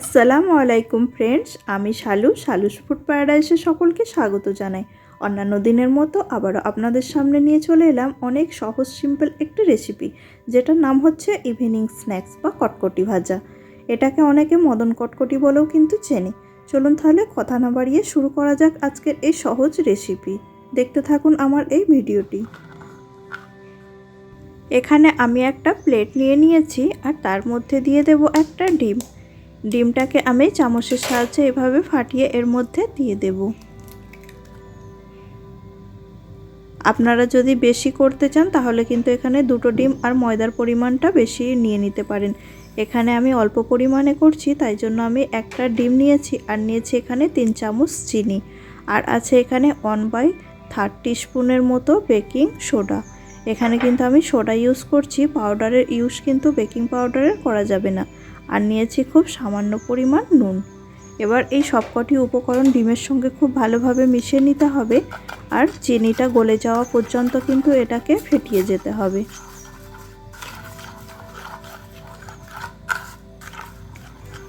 আসসালামু আলাইকুম ফ্রেন্ডস, আমি শালু, শালুস ফুড প্যারাডাইসে সকলকে স্বাগত জানাই। অন্যান্য দিনের মতো আবারও আপনাদের সামনে নিয়ে চলে এলাম অনেক সহজ, সিম্পল একটি রেসিপি, যেটার নাম হচ্ছে ইভিনিং স্ন্যাক্স বা কটকটি ভাজা। এটাকে অনেকে মদন কটকটি বলেও কিন্তু চেনে। চলুন তাহলে কথা না বাড়িয়ে শুরু করা যাক আজকের এই সহজ রেসিপি। দেখতে থাকুন আমার এই ভিডিওটি। এখানে আমি একটা প্লেট নিয়ে নিয়েছি আর তার মধ্যে দিয়ে দেব একটা ডিম। ডিমটাকে আমি চামচের সাহায্যে এভাবে ফাটিয়ে এর মধ্যে দিয়ে দেব। আপনারা যদি বেশি করতে চান, তাহলে কিন্তু এখানে দুটো ডিম আর ময়দার পরিমাণটা বেশি নিয়ে নিতে পারেন। এখানে আমি অল্প পরিমাণে করছি, তাই জন্য আমি একটা ডিম নিয়েছি আর নিয়েছি এখানে তিন চামচ চিনি। আর আছে এখানে ওয়ান বাই থার্ড স্পুনের মতো বেকিং সোডা এখানে কিন্তু আমি সোডা ইউজ করছি পাউডারের ইউজ কিন্তু বেকিং পাউডারের করা যাবে না। আর নিয়েছি খুব সামান্য পরিমাণ নুন। এবার এই সবকটি উপকরণ ডিমের সঙ্গে খুব ভালোভাবে মিশিয়ে নিতে হবে আর চিনিটা গলে যাওয়া পর্যন্ত কিন্তু এটাকে ফেটিয়ে যেতে হবে।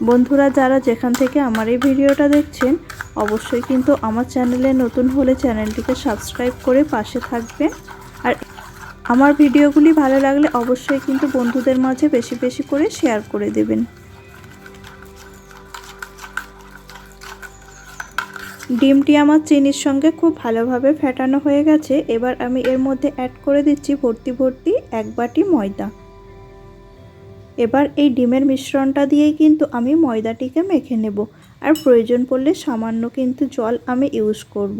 বন্ধুরা, যারা যেখান থেকে আমার এই ভিডিওটা দেখছেন, অবশ্যই কিন্তু আমার চ্যানেলে নতুন হলে চ্যানেলটিকে সাবস্ক্রাইব করে পাশে থাকবেন। আর আমার ভিডিওগুলি ভালো লাগলে অবশ্যই কিন্তু বন্ধুদের মাঝে বেশি বেশি করে শেয়ার করে দেবেন। ডিমটি আমার চিনির সঙ্গে খুব ভালোভাবে ফেটানো হয়ে গেছে। এবার আমি এর মধ্যে অ্যাড করে দিচ্ছি ভর্তি ভর্তি এক বাটি ময়দা। এবার এই ডিমের মিশ্রণটা দিয়েই কিন্তু আমি ময়দাটিকে মেখে নেব। আর প্রয়োজন পড়লে সামান্য কিন্তু জল আমি ইউজ করব।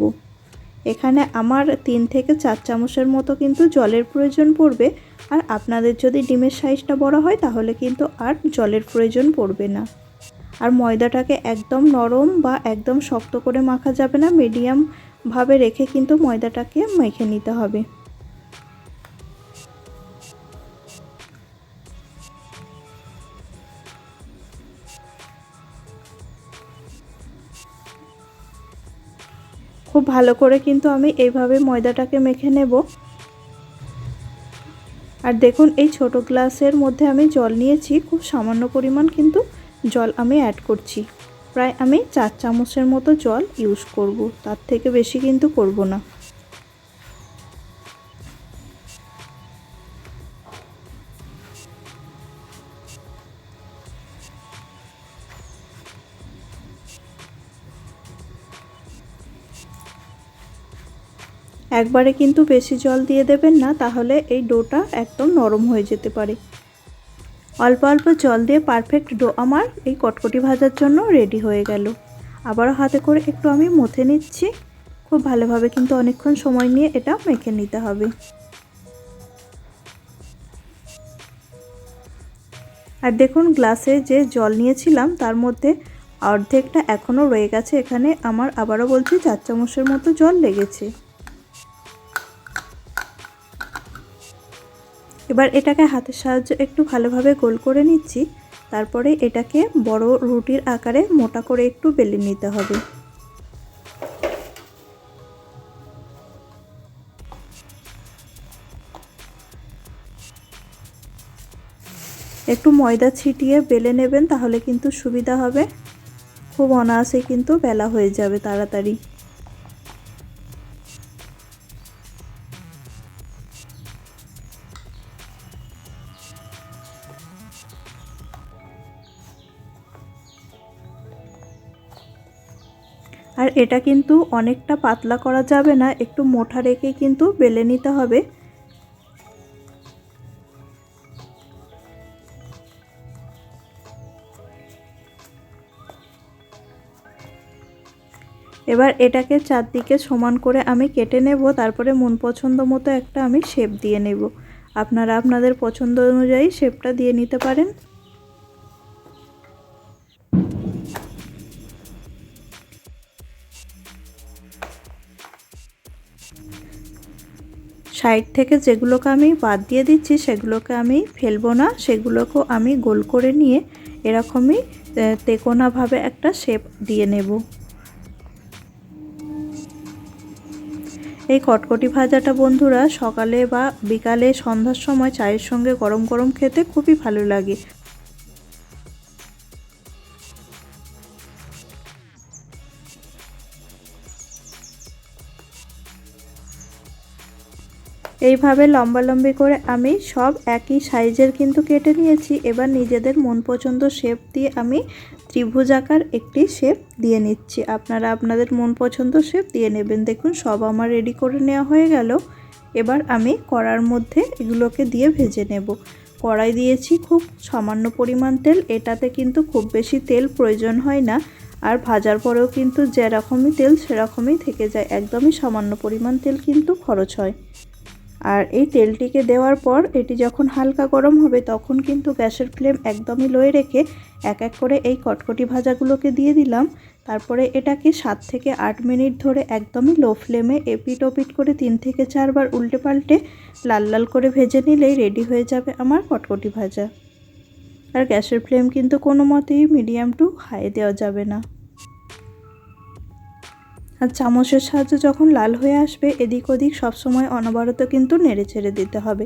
এখানে আমার তিন থেকে চার চামচের মতো কিন্তু জলের প্রয়োজন পড়বে। আর আপনাদের যদি ডিমের সাইজটা বড় হয়, তাহলে কিন্তু আর জলের প্রয়োজন পড়বে না। আর ময়দাটাকে একদম নরম বা একদম শক্ত করে মাখা যাবে না। মিডিয়ামভাবে রেখে কিন্তু ময়দাটাকে মেখে নিতে হবে। খুব ভালো করে কিন্তু আমি এইভাবে ময়দাটাকে মেখে নেব। আর দেখুন, এই ছোট গ্লাসের মধ্যে আমি জল নিয়েছি। খুব সামান্য পরিমাণ কিন্তু জল আমি অ্যাড করছি। প্রায় আমি চার চামচের মতো জল ইউজ করব। তার থেকে বেশি কিন্তু করব না। একবারে কিন্তু বেশি জল দিয়ে দেবেন না, তাহলে এই ডোটা একদম নরম হয়ে যেতে পারে। অল্প অল্প জল দিয়ে পারফেক্ট ডো আমার এই কটকটি ভাজার জন্য রেডি হয়ে গেল। আবারও হাতে করে একটু আমি মথে নিচ্ছি। খুব ভালোভাবে কিন্তু অনেকক্ষণ সময় নিয়ে এটা মেখে নিতে হবে। আর দেখুন, গ্লাসে যে জল নিয়েছিলাম, তার মধ্যে অর্ধেকটা এখনও রয়ে গেছে। এখানে আমার আবারও বলছি, চার চামচের মতো জল লেগেছে। এবার এটাকে হাতের সাহায্যে একটু ভালোভাবে গোল করে নিচ্ছি। তারপরে এটাকে বড় রুটির আকারে মোটা করে একটু বেলে নিতে হবে। একটু ময়দা ছিটিয়ে বেলে নেবেন, তাহলে কিন্তু সুবিধা হবে। খুব অনায়াসে কিন্তু বেলা হয়ে যাবে তাড়াতাড়ি। এটা কিন্তু অনেকটা পাতলা করা যাবে না, একটু মোটা রেখে কিন্তু বেলে নিতে হবে। এবার এটাকে চারদিকে সমান করে আমি কেটে নেব, তারপরে মন পছন্দ মতো একটা আমি শেপ দিয়ে নেব। আপনারা আপনাদের পছন্দ অনুযায়ী শেপটা দিয়ে নিতে পারেন। সাইড থেকে যেগুলোকে আমি বাদ দিয়ে দিচ্ছি, সেগুলোকে আমি ফেলব না। সেগুলোকেও আমি গোল করে নিয়ে এরকমই তেকোনাভাবে একটা শেপ দিয়ে নেব। এই কটকটি ভাজাটা বন্ধুরা সকালে বা বিকালে সন্ধ্যার সময় চায়ের সঙ্গে গরম গরম খেতে খুবই ভালো লাগে। এইভাবে লম্বালম্বি করে আমি সব একই সাইজের কিন্তু কেটে নিয়েছি। এবার নিজেদের মন পছন্দ শেপ দিয়ে আমি ত্রিভুজাকার একটি শেপ দিয়ে নিচ্ছি। আপনারা আপনাদের মন পছন্দ শেপ দিয়ে নেবেন। দেখুন, সব আমার রেডি করে নেওয়া হয়ে গেল। এবার আমি কড়ার মধ্যে এগুলোকে দিয়ে ভেজে নেব। কড়াই দিয়েছি খুব সামান্য পরিমাণ তেল। এটাতে কিন্তু খুব বেশি তেল প্রয়োজন হয় না। আর ভাজার পরেও কিন্তু যেরকমই তেল সেরকমই থেকে যায়। একদমই সামান্য পরিমাণ তেল কিন্তু খরচ হয়। আর এই তেলটিকে দেওয়ার পর এটি যখন হালকা গরম হবে, তখন কিন্তু গ্যাসের ফ্লেম একদমই লোয়ে রেখে এক এক করে এই কটকটি ভাজাগুলোকে দিয়ে দিলাম। তারপরে এটাকে সাত থেকে আট মিনিট ধরে একদমই লো ফ্লেমে এপিট ওপিট করে তিন থেকে চারবার উল্টে পাল্টে লাল লাল করে ভেজে নিলেই রেডি হয়ে যাবে আমার কটকটি ভাজা। আর গ্যাসের ফ্লেম কিন্তু কোনো মতেই মিডিয়াম টু হাই দেওয়া যাবে না। আর চামচের সাহায্যে যখন লাল হয়ে আসবে, এদিক ওদিক সবসময় অনবরত কিন্তু নেড়ে ছেড়ে দিতে হবে।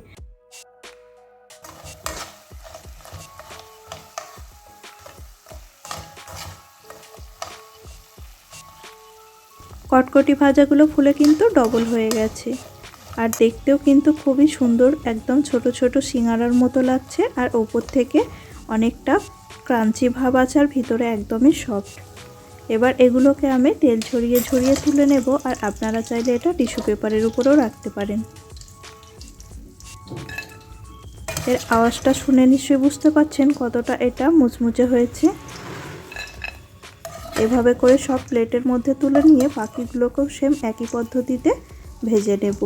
কটকটি ভাজাগুলো ফুলে কিন্তু ডবল হয়ে গেছে। আর দেখতেও কিন্তু খুবই সুন্দর, একদম ছোট ছোট সিঙ্গারার মতো লাগছে। আর ওপর থেকে অনেকটা ক্রাঞ্চি ভাব আছে, আর ভিতরে একদমই সফট এবার এগুলোকে আমি তেল ছড়িয়ে ছড়িয়ে তুলে নেব আর আপনারা চাইলে এটা টিস্যু পেপারের উপরেও রাখতে পারেন। এর আওয়াজটা শুনে নিশ্চয়ই বুঝতে পারছেন কতটা এটা মুচমুচে হয়েছে। এভাবে করে সব প্লেটের মধ্যে তুলে নিয়ে বাকিগুলোকেও সেম একই পদ্ধতিতে ভেজে নেব।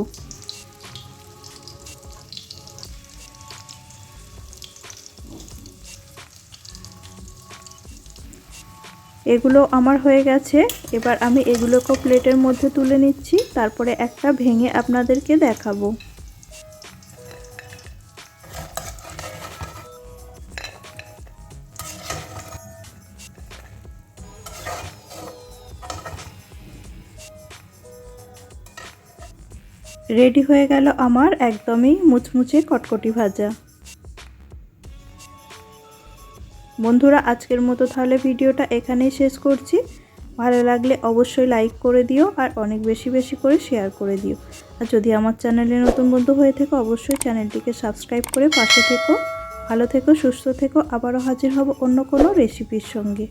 এগুলো আমার হয়ে গেছে। এবার আমি এগুলোকেও প্লেটের মধ্যে তুলে নিচ্ছি। তারপরে একটা ভেঙে আপনাদেরকে দেখাবো। রেডি হয়ে গেল আমার একদমই মুচমুচে কটকটি ভাজা। বন্ধুরা, আজকের মতো তাহলে ভিডিওটা এখানেই শেষ করছি। ভালো লাগলে অবশ্যই লাইক করে দিও আর অনেক বেশি বেশি করে শেয়ার করে দিও। আর যদি আমার চ্যানেলে নতুন বন্ধু হয়ে থেকো, অবশ্যই চ্যানেলটিকে সাবস্ক্রাইব করে পাশে থেকো। ভালো থেকো, সুস্থ থেকো, আবারও হাজির হব অন্য কোনো রেসিপির সঙ্গে।